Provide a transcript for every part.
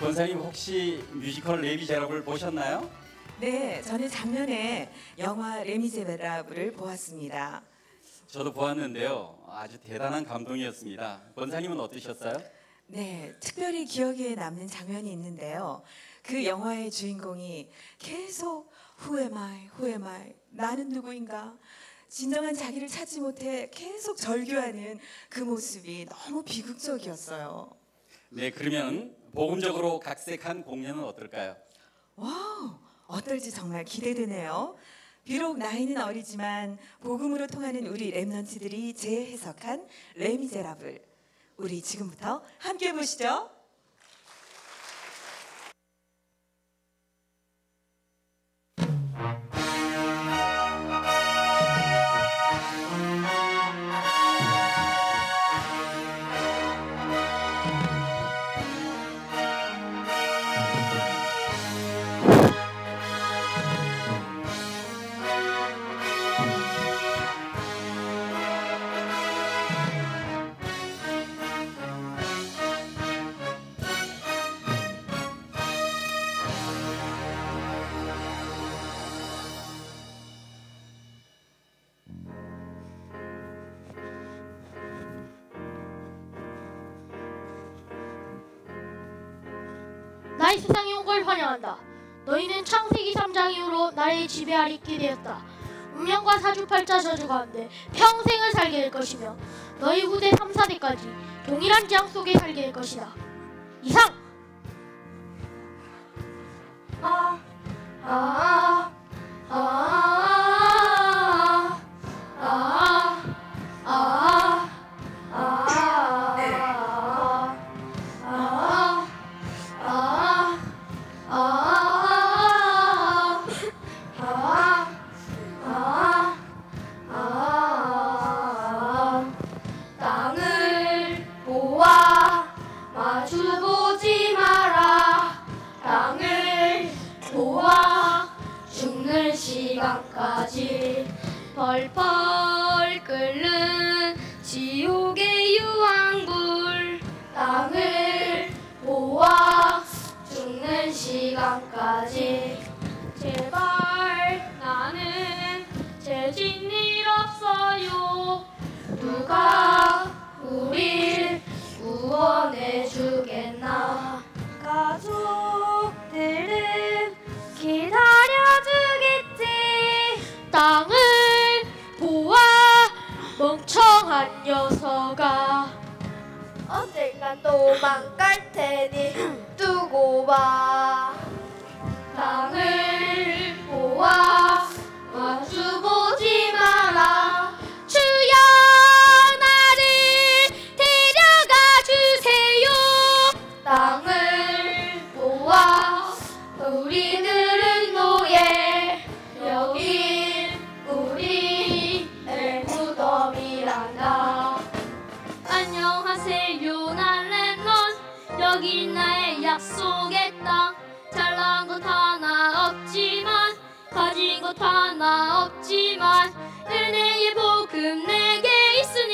권사님 혹시 뮤지컬 레미제라블 보셨나요? 네, 저는 작년에 영화 레미제라블을 보았습니다. 저도 보았는데요. 아주 대단한 감동이었습니다. 권사님은 어떠셨어요? 네, 특별히 기억에 남는 장면이 있는데요. 그 영화의 주인공이 계속 Who am I? Who am I? 나는 누구인가? 진정한 자기를 찾지 못해 계속 절규하는 그 모습이 너무 비극적이었어요. 네, 그러면 복음적으로 각색한 공연은 어떨까요? 와우, 어떨지 정말 기대되네요. 비록 나이는 어리지만 복음으로 통하는 우리 랩런트들이 재해석한 레미제라블. 우리 지금부터 함께 보시죠. 나의 세상에 온 걸 환영한다. 너희는 창세기 3장 이후로 나를 지배하리게 되었다. 운명과 사주팔자 저주 가운데 평생을 살게 될 것이며 너희 후대 3, 4대까지 동일한 재앙 속에 살게 될 것이다. 이상! 아, 아, 아, 아, 시간까지 펄펄 끓는 지옥의 유황불. 땅을 보아 죽는 시간까지 제발 나는 죄진 일 없어요. 누가 우릴 구원해 주겠나? 가족들은 기다려 주겠지. 땅을 보아 멍청한 녀석아. 언젠간 도망갈 테니 두고 봐 여기 나의 약속의 땅 잘난 것 하나 없지만 가진 것 하나 없지만 은혜의 복음 내게 있으니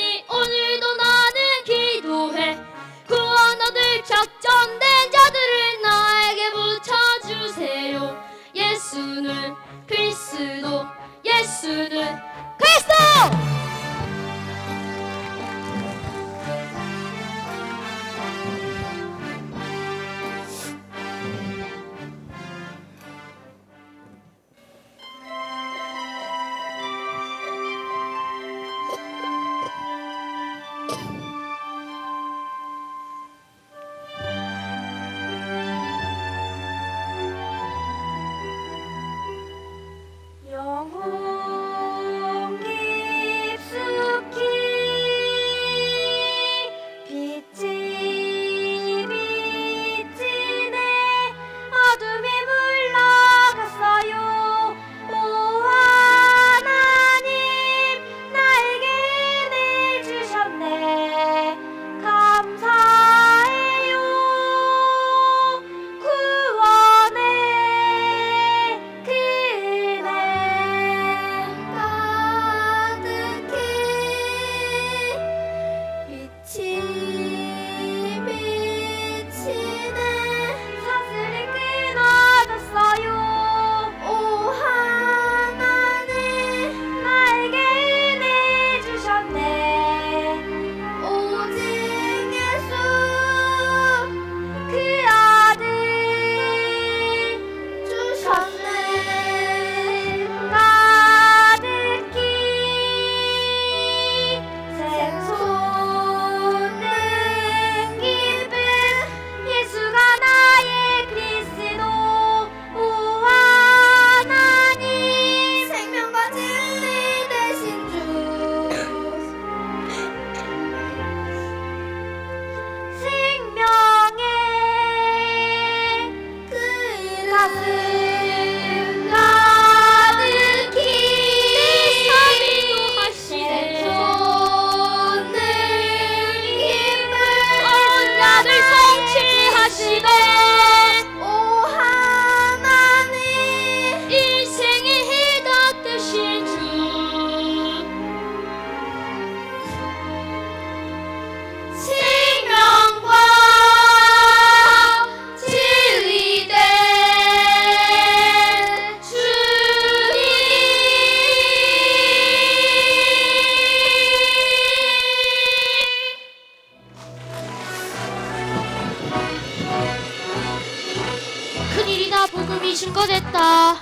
증거됐다.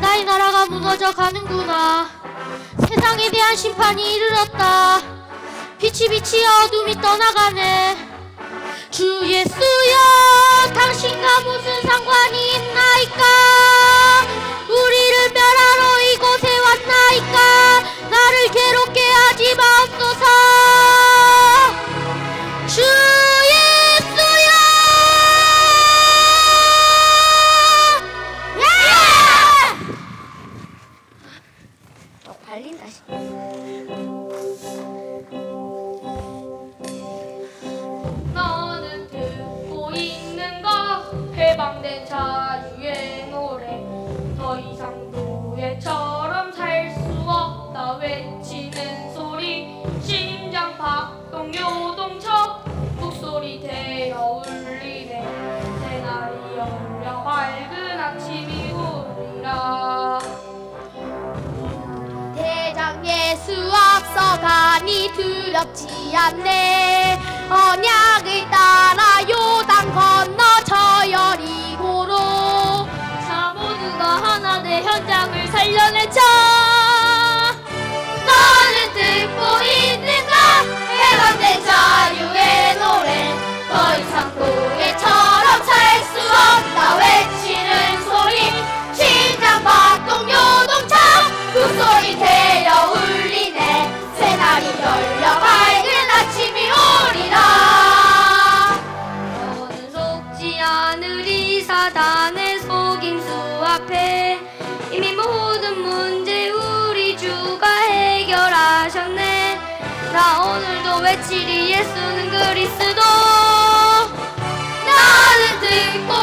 나의 나라가 무너져 가는구나. 세상에 대한 심판이 이르렀다. 빛이 빛이 어둠이 떠나가네. 주 예수여, 당신과 무슨 상관이 있나이까? 어, 앞서가니 두렵지 않네. 언약을 따라 요단 건너 저 여리고로. 자 모두가 하나 돼 현장을 살려내자 사단의 속임수 앞에 이미 모든 문제 우리 주가 해결하셨네. 나 오늘도 외치리 예수는 그리스도. 나는 듣고